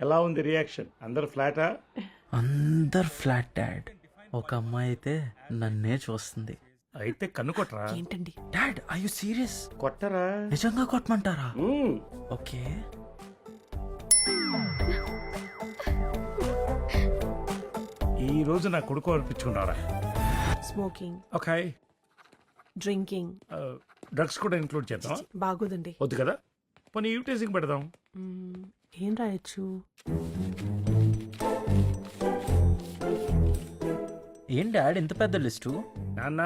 ఎలా ఉంది రియాక్షన్? అందరు ఫ్లాటా? అందరు ఫ్లాట్ డాడ్. ఒక అమ్మాయి అయితే నన్నే చూస్తుంది. అయితే కన్ను కొట్టరా ఏంటండి? డాడ్ ఐ యు సీరియస్ కొట్టరా? నిజంగా కొట్టమంటారా. ఓకే. ఈ రోజు నా కొడుకు అనిపించుకున్నారా స్మోకింగ్ ఓకే. డ్రింకింగ్ డ్రగ్స్ కూడా ఇంక్లూడ్ చేద్దాం బాగోదండి. వద్దు కదా? పోనీ యూటేజింగ్ పెడదాం. ఏం రాయొచ్చు? ఏం డాడ్ ఇంత పెద్ద లిస్టు? నాన్న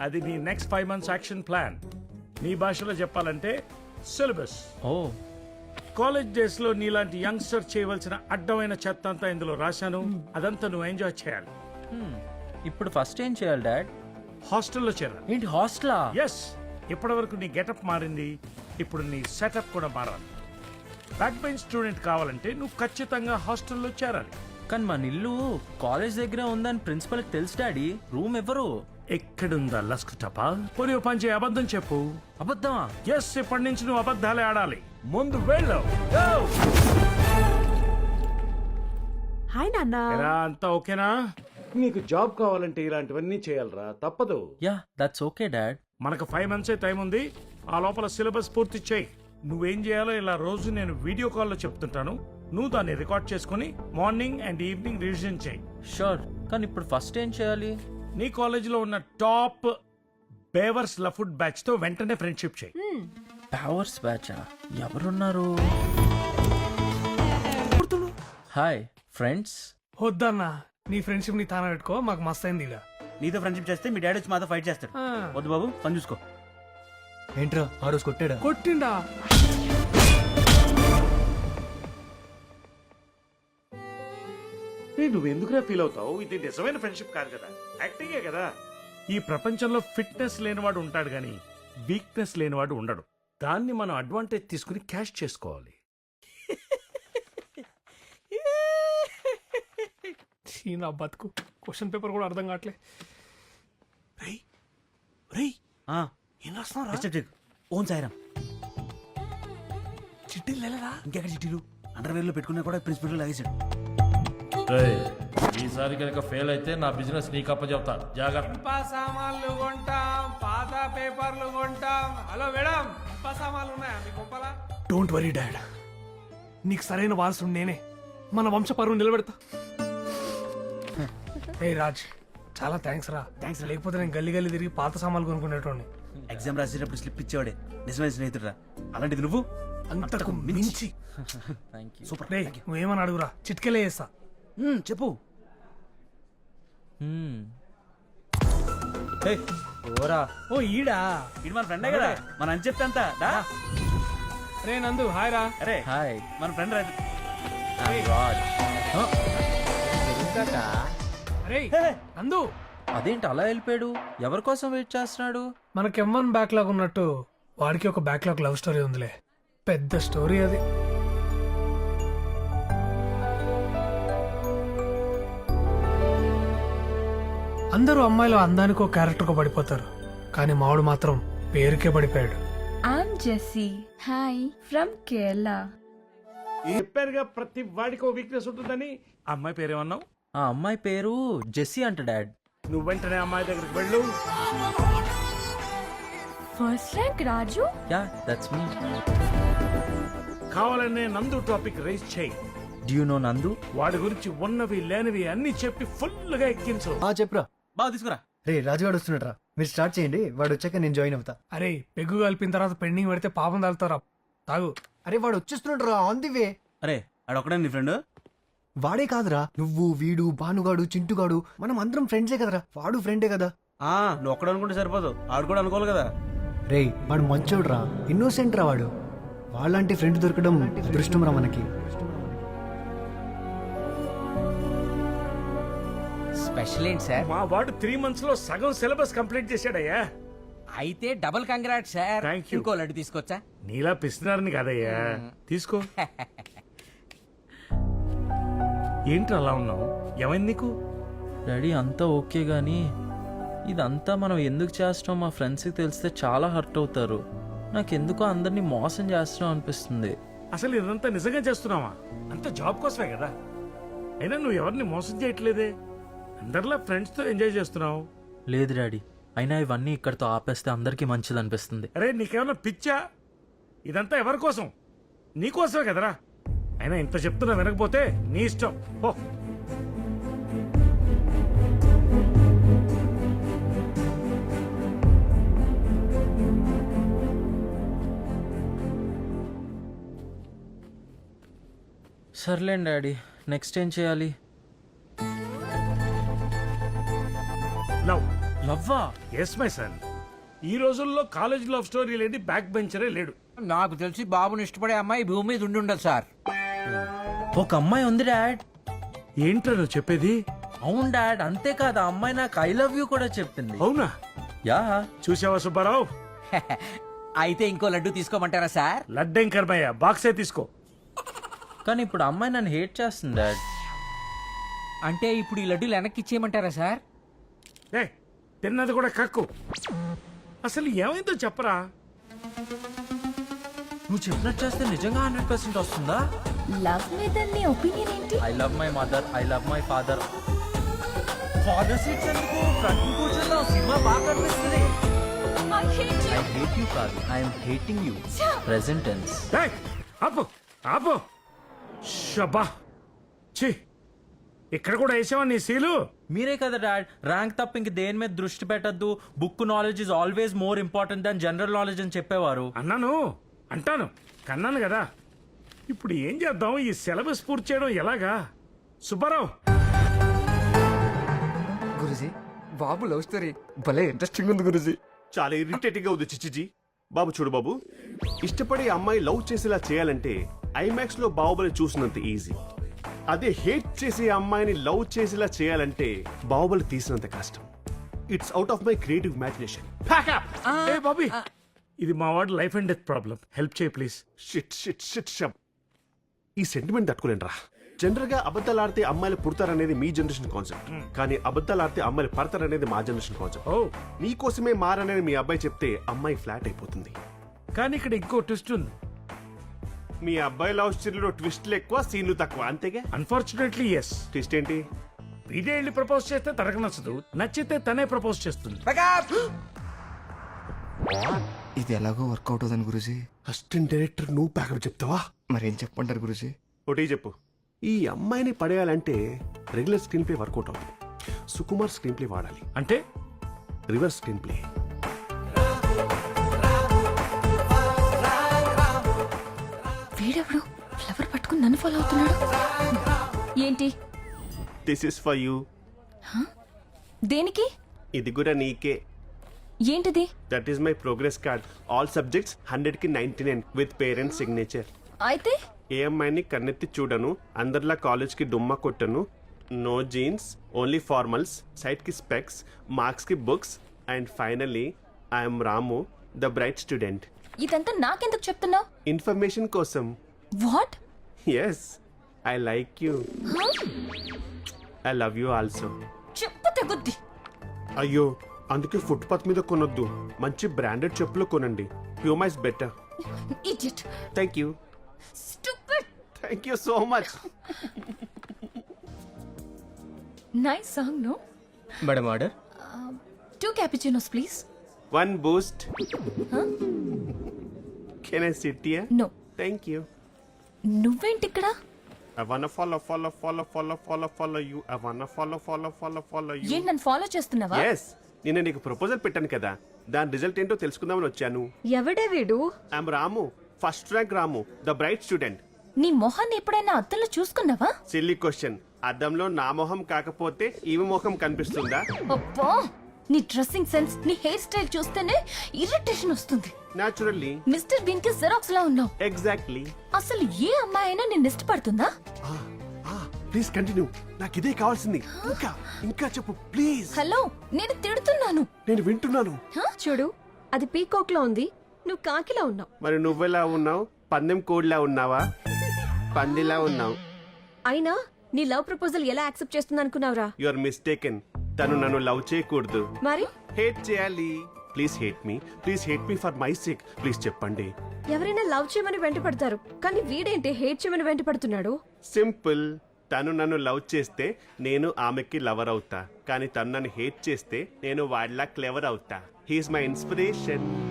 అది నీ next five months action plan నీ భాషలో చెప్పాలంటే సిలబస్ ఓ. కాలేజ్ డేస్లో నీలాంటి యంగ్స్టర్ చేయవలసిన అడ్డమైన చెత్త అంతా ఇందులో రాశాను. అదంతా నువ్వు ఎంజాయ్ చేయాలి. ఇప్పుడు ఫస్ట్ ఏం చేయాలి డాడ్? హాస్టల్లో చేరాలి. ఏంటి హాస్టలా ఎస్ ఇప్పటి వరకు నీ గెటప్ మారింది. ఇప్పుడు నీ సెటప్ కూడా మారాలి. బ్యాక్ బెంచ్ స్టూడెంట్ కావాలంటే నువ్వు ఖచ్చితంగా హాస్టల్లో చేరాలి. కానీ మన ఇల్లు కాలేజ్ దగ్గర ఉందని ప్రిన్సిపల్ తెలుసు డాడీ. రూమ్ ఎవరు ఎక్కడుందా లస్క్ టపా? పోనీ ఓ పని చేయి అబద్ధం చెప్పు. అబద్ధమా? ఎస్ ఇప్పటి నుంచి నువ్వు అబద్ధాలే ఆడాలి. ముందు వెళ్ళు! హాయ్ నాన్న. అంతా ఓకేనా? నీకు జాబ్ కావాలంటే ఇలాంటివన్నీ చేయాలరా తప్పదు. యా దట్స్ ఓకే డాడ్ మనకు ఫైవ్ మంత్సే టైం ఉంది. ఆ లోపల సిలబస్ పూర్తి చేయి. నువ్వేం చేయాలో ఇలా రోజు నేను వీడియో కాల్లో చెప్తుంటాను. నువ్వు దాన్ని రికార్డ్ చేసుకుని మార్నింగ్ అండ్ ఈవినింగ్ రివిజన్ చేయి. షూర్. కానీ ఇప్పుడు ఫస్ట్ ఏం చేయాలి? నీ కాలేజీలో ఉన్న టాప్ బేవర్స్ లఫుడ్ బ్యాచ్తో వెంటనే ఫ్రెండ్షిప్ చేయి. పవర్స్ బ్యాచా? ఎవరున్నారు? Hi friends. వద్దన్నా. నీ ఫ్రెండ్షిప్ని తాన పెట్టుకో మాకు మస్త్ అయింది ఇలా నీతో ఫ్రెండ్షిప్ చేస్తే మీ డాడీ వచ్చి మాతో ఫైట్ చేస్తాడు. వద్దు బాబు పని చూసుకో. ఏంట్రా? ఆ రోజు కొట్టాడా? కొట్టిండా. ఏ, నువ్వు ఎందుకురా ఫీల్ అవుతావు? ఇది నిజమైన ఫ్రెండ్షిప్ కాదు కదా. యాక్టింగే కదా. ఈ ప్రపంచంలో ఫిట్నెస్ లేనివాడు ఉంటాడు కానీ వీక్నెస్ లేనివాడు ఉండడు. దాన్ని మనం అడ్వాంటేజ్ తీసుకుని క్యాష్ చేసుకోవాలి. ఛీ, నా బతుకు. క్వశ్చన్ పేపర్ కూడా అర్థం కావట్లే. రేయ్ రేయ్. ఆ, ఏం రాస్తున్నారా డిస్టర్బ్. ఓన్ సాయిరామ్ చిట్టీలు లేలేదా? ఇంకెక్కడ చిట్టీలు? అండర్వేర్లో పెట్టుకున్నా కూడా ప్రిన్సిపల్ లాగేశాడు. ఈసారి కనుక ఫెయిల్ అయితే నా బిజినెస్ నీకు అప్పచెప్తా జాగ్రత్త. సామాన్లు కొంటాం పాత పేపర్లు కొంటాం. హలో మేడం సామాన్లు ఉన్నాయా? మీ గొప్పలా డోంట్ వరీ డాడ్ నీకు సరైన వారసుడు నేనే. మన వంశ పరువు నిలబెడతా ఏ రాజ్ చాలా థ్యాంక్స్ రా. థ్యాంక్స్ లేకపోతే నేను గల్లీ గల్లీ తిరిగి పాత సామాన్లు కొనుక్కునేటోని ఎగ్జామ్ రాసేటప్పుడు స్లిప్ ఇచ్చేవాడే. నిజమైన స్నేహితుడురా. అలాంటిది నువ్వు? అంతకు మించి. Thank you super. రే నువ్వేమని అడుగురా? చిట్కెలే చేస్తా. చెప్పు. ఓరా ఓ ఈడా? ఇది మన ఫ్రెండే కదా. మన అని చెప్తే దా. రే నందు హాయ్ రా. అరే హాయ్. మన ఫ్రెండ్ రా రాజ్ అరే నందు. అదేంటి అలా వెళ్ళిపోయాడు? ఎవరి కోసం వెయిట్ చేస్తున్నాడు? మనకి ఎం వన్ బ్యాక్లాగ్ ఉన్నట్టు వాడికి ఒక బ్యాక్లాగ్ లవ్ స్టోరీ ఉందిలే. పెద్ద స్టోరీ అది. అందరూ అమ్మాయిలు అందానికి ఒక క్యారెక్టర్కు పడిపోతారు. కానీ మావాడు మాత్రం పేరుకే పడిపోయాడు. I'm Jessie. Hi, from Kerala. చెప్పారుగా ప్రతి వాడికి ఓ వీక్నెస్ ఉంటుందని? ఆ అమ్మాయి పేరేమన్నావు ఆ అమ్మాయి పేరు జెస్సీ అంట డాడ్ నువ్వు వెంటనే అమ్మాయి దగ్గరికి వెళ్ళు. First rank Raju? Yeah that's me కావాలనే నందు టాపిక్ రైజ్ చేయి. డ్యూ యు నో నందు వాడి గురించి ఉన్నవి లేనివి అన్ని చెప్పి ఫుల్గా ఎక్కించు. ఆ చెప్పురా. బాగా తీసుకురా. రే రాజుగాడు వస్తున్నట్రా మీరు స్టార్ట్ చేయండి. వాడు వచ్చాక నేను జాయిన్ అవుతా. అరే పెగ్గు కలిపిన తర్వాత పెండింగ్ పెడితే పాపం తాగుతారా తాగు. అరే వాడు వచ్చేస్తున్నాడు రా ఆన్ ది వే. అరే ఆడొక్కడే నీ ఫ్రెండ్ వాడే కాదురా. నువ్వు వీడు భానుగాడు చింటుగాడు మనం అందరం ఫ్రెండ్సే కదరా. వాడు ఫ్రెండే కదా. ఆ నువ్వు ఒక్కడు అనుకుంటే సరిపోదు. ఆడు కూడా అనుకోవాలి కదా. రే వాడు మంచోడు రా ఇన్నోసెంట్ రా వాడు. వాళ్ళంటి ఫ్రెండ్ దొరకడం అదృష్టం రా మనకి. స్పెషల్ ఏంటి సార్? మా వాడు త్రీ మంత్స్లో సగం సిలబస్ కంప్లీట్ చేశాడయ్యా. అయితే double congrats sir. Thank you. ఇంకో లడ్డు తీసుకొచ్చా? నీలా పిస్తున్నారని కాదయ్యా. తీసుకో. ఏంటి అలా ఉన్నావు? ఏమైంది నీకు? డాడీ అంతా ఓకే గానీ ఇదంతా మనం ఎందుకు చేస్తున్నాం? మా ఫ్రెండ్స్కి తెలిస్తే చాలా హర్ట్ అవుతారు. నాకెందుకో అందరినీ మోసం చేస్తున్నాం అనిపిస్తుంది. అసలు ఇదంతా నిజంగా చేస్తున్నావా? అంత జాబ్ కోసమే కదా. అయినా నువ్వు ఎవరిని మోసం చేయట్లేదే? అందరిలా ఫ్రెండ్స్తో ఎంజాయ్ చేస్తున్నావు. లేదు డాడీ. అయినా ఇవన్నీ ఇక్కడితో ఆపేస్తే అందరికీ మంచిది అనిపిస్తుంది. అరే నీకేమన్నా పిచ్చా? ఇదంతా ఎవరి కోసం? నీకోసమే కదరా. అయినా ఇంత చెప్తున్నా వినకపోతే నీ ఇష్టం. ఓ సర్లేండి డాడీ నెక్స్ట్ ఏం చేయాలి? లవ్. లవ్వా? ఎస్ మై సన్ ఈ రోజుల్లో కాలేజ్ లవ్ స్టోరీ లేని బ్యాక్ బెంచరే లేడు. నాకు తెలిసి బాబుని ఇష్టపడే అమ్మాయి భూమి మీద ఉండి ఉండదు సార్. ఒక అమ్మాయి ఉంది డాడ్. ఏంట్రా నువ్వు చెప్పేది? అవును డాడ్ అంతేకాదు ఆ అమ్మాయి నాకు ఐ లవ్ యూ కూడా చెప్పింది. అవునా? యా. చూసావా సుబ్బారావు? అయితే ఇంకో లడ్డు తీసుకోమంటారా సార్? లడ్డెం కర్మయ్య బాక్సే తీసుకో. కానీ ఇప్పుడు అమ్మాయి నన్ను హేట్ చేస్తుంది డాడ్ అంటే ఇప్పుడు ఈ లడ్డూలు వెనక్కి ఇచ్చేయమంటారా సార్? ఏ తిన్నది కూడా కక్కు. అసలు ఏమైందో చెప్పరా? నువ్వు చెప్పినట్టు చేస్తే నిజంగా హండ్రెడ్ పర్సెంట్ వస్తుందా? లవ్ మీద నీ ఒపీనియన్ ఏంటి? I love my mother I love my father father seats ఎందుకు? ఫ్రంట్ కూర్చుందాం సినిమా బాగా కనిపిస్తుంది I hate I hate you కాదు I'm hating you present tense ఏయ్, ఆపు ఆపు. షబ్బా ఛీ! ఇక్కడ కూడా వేసావా నీ సీలు? మీరే కదా డాడ్. ర్యాంక్ తప్ప ఇంక దేని మీద దృష్టి పెట్టద్దు. Book knowledge is always more important than general knowledge అని చెప్పేవారు. అన్నాను. అంటాను. కన్నాను కదా. ఇప్పుడు ఏం చేద్దాం? ఈ సిలబస్ పూర్తి చేయడం ఎలాగా? సుబ్బారావు! గురుజీ బాబు లవ్ స్టోరీ భలే ఇంట్రెస్టింగ్ ఉంది గురుజీ. చాలా ఇరిటేటింగ్గా ఉంది చిచ్చిజీ. బాబు చూడు బాబు ఇష్టపడే అమ్మాయి లవ్ చేసేలా చేయాలంటే ఐమాక్స్లో బాహుబలి చూసినంత ఈజీ. అదే హేట్ చేసే అమ్మాయిని లవ్ చేసేలా చేయాలంటే బాహుబలి తీసినంత కష్టం. It's out of my creative imagination ఏ బాబీ ఇది మా వాడు life and death problem help చేయి ప్లీజ్ షిట్ షిట్ షిట్ షబ్ ఈ సెంటిమెంట్ తట్టుకోలేంట్రా జనరల్గా అబద్ధాలు ఆడితే అమ్మాయిలు పుడతారనేది మీ జనరేషన్ కాన్సెప్ట్ కానీ అబద్ధాలు ఆడితే అమ్మాయిలు పడతారనేది మా జనరేషన్ కాన్సెప్ట్ ఓ నీకోసమే మారనేది మీ అబ్బాయి చెప్తే అమ్మాయి ఫ్లాట్ అయిపోతుంది. కానీ ఇక్కడ ఇంకో ట్విస్ట్ ఉంది. మీ అబ్బాయి లవ్ స్టోరీలో ట్విస్ట్లు ఎక్కువ సీన్లు తక్కువ అంతేగా? అన్ఫార్చునేట్లీ ఎస్ ట్విస్ట్ ఏంటి? వీడే వెళ్ళి ప్రపోజ్ చేస్తే తనకు నచ్చదు నచ్చితే తనే ప్రపోజ్ చేస్తుంది. ఇది ఎలాగో వర్కౌట్ అవుతుంది గురుజీ. అసిస్టెంట్ డైరెక్టర్ నువ్వు ప్యాకప్ చెప్తావా? మరేం చెప్పంటారు గురుజీ? ఒకటి చెప్పు. ఈ అమ్మాయిని పడేయాలంటే రెగ్యులర్ స్క్రీన్ ప్లే వర్కౌట్ అవుతుంది సుకుమార్ స్క్రీన్ ప్లే వాడాలి. అంటే? రివర్స్ స్క్రీన్ ప్లే వీడెవడు? ఫ్లవర్ పట్టుకుని నన్ను ఫాలో అవుతున్నాడు. ఏంటి? దిస్ ఇస్ ఫర్ యూ దేనికి? ఇది కూడా నీకే. ఏంటిది? That is my progress card all subjects హండ్రెడ్కి ninety nine with parents signature అయితే? ఏ అమ్మాయిని కన్నెత్తి చూడను అందరిలా కాలేజ్కి డుమ్మా కొట్టను. నో జీన్స్ ఓన్లీ ఫార్మల్స్ సైట్కి స్పెక్స్ మార్క్స్కి books and finally I'm Ramu the bright student ఇదంతా నాకెందుకు చెప్తున్నావు? ఇన్ఫర్మేషన్ కోసం. What? Yes I like you I love you also చెప్పు తెగుద్ది అయ్యో అందుకే ఫుట్పాత్ మీద కొనొద్దు. మంచి బ్రాండెడ్ చెప్పులు కొనండి. ప్యూమైస్ better idiot thank you stupid thank you so much nice song no madam order two cappuccinos please one Boost can I sit here no thank you నువ్వేంటి ఇక్కడ? I wanna follow, follow, follow, follow, follow, follow you. I wanna follow, follow, follow, follow you. ఏంటి నన్ను follow చేస్తున్నావా? Yes నేను నీకు proposal పెట్టాను కదా. దాని రిజల్ట్ ఏంటో తెలుసుకుందామని వచ్చాను. ఎవడే వీడు? I'm Ramu first rank Ramu the bright student నీ మొహాన్ని ఎప్పుడైనా అద్దంలో చూసుకున్నావా? సిల్లీ క్వశ్చన్ అద్దంలో నా మొహం కాకపోతే ఈమె మొహం కనిపిస్తుందా? అబ్బా! నీ డ్రెస్సింగ్ సెన్స్ నీ హెయిర్ స్టైల్ చూస్తేనే ఇరిటేషన్ వస్తుంది. న్యాచురల్లీ మిస్టర్ బీన్కి జెరాక్స్ లా ఉన్నావు. ఎగ్జాక్ట్లీ అసలు ఏ అమ్మాయి అయినా నిన్ను ఇష్టపడుతుందా? ప్లీజ్ కంటిన్యూ నాకు ఇదే కావాల్సింది. ఇంకా ఇంకా చెప్పు ప్లీజ్ హలో నేను తిడుతున్నాను. నేను వింటున్నాను. చూడు అది పీకాక్లో ఉంది. నువ్వు కాకిలా ఉన్నావు. మరి నువ్వెలా ఉన్నావు? పందెం కోడిలా ఉన్నావా? పందిలా ఉన్నావు. అయినా నీ లవ్ ప్రపోజల్ ఎలా యాక్సెప్ట్ చేస్తుంది అనుకున్నావురా యు ఆర్ మిస్టేకెన్ తను నన్ను లవ్ చేయకూడదు. మరి? హేట్ చేయాలి. Please hate me please hate me for my sake please చెప్పండి. ఎవరైనా లవ్ చేయమని వెంట పడతారు. కానీ వీడేంటి హేట్ చేయమని వెంట పడుతున్నాడు? సింపుల్ తను నన్ను లవ్ చేస్తే నేను ఆమెకి లవర్ అవుతా. కానీ తను నన్ను హేట్ చేస్తే నేను వాడిలా క్లెవర్ అవుతా. హీఈస్ మై ఇన్స్పిరేషన్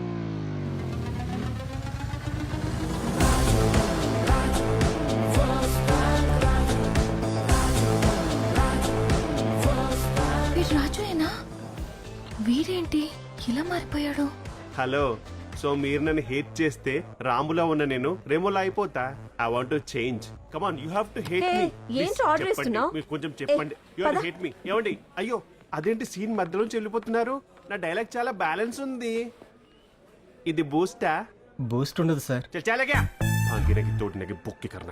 వీడేంటి ఇలా మారిపోయాడు హలో సో మీరు నన్ను హేట్ చేస్తే రాములా ఉన్న నేను రేమోలా అయిపోతా I want to change come on you have to Hey, మీ ఏంటి order ఇస్తున్నావ్? మీరు కొంచెం చెప్పండి Hey, యు హావ్ పద. హేట్ మీ ఏమండి అయ్యో అదేంటి సీన్ మధ్యలోంచి వెళ్ళిపోతున్నారు నా డైలాగ్ చాలా బ్యాలెన్స్ ఉంది ఇది బూస్టా బూస్ట్ ఉండదు సార్ चल चला गया हाँ गिरा की तोड़ने की बुक की करना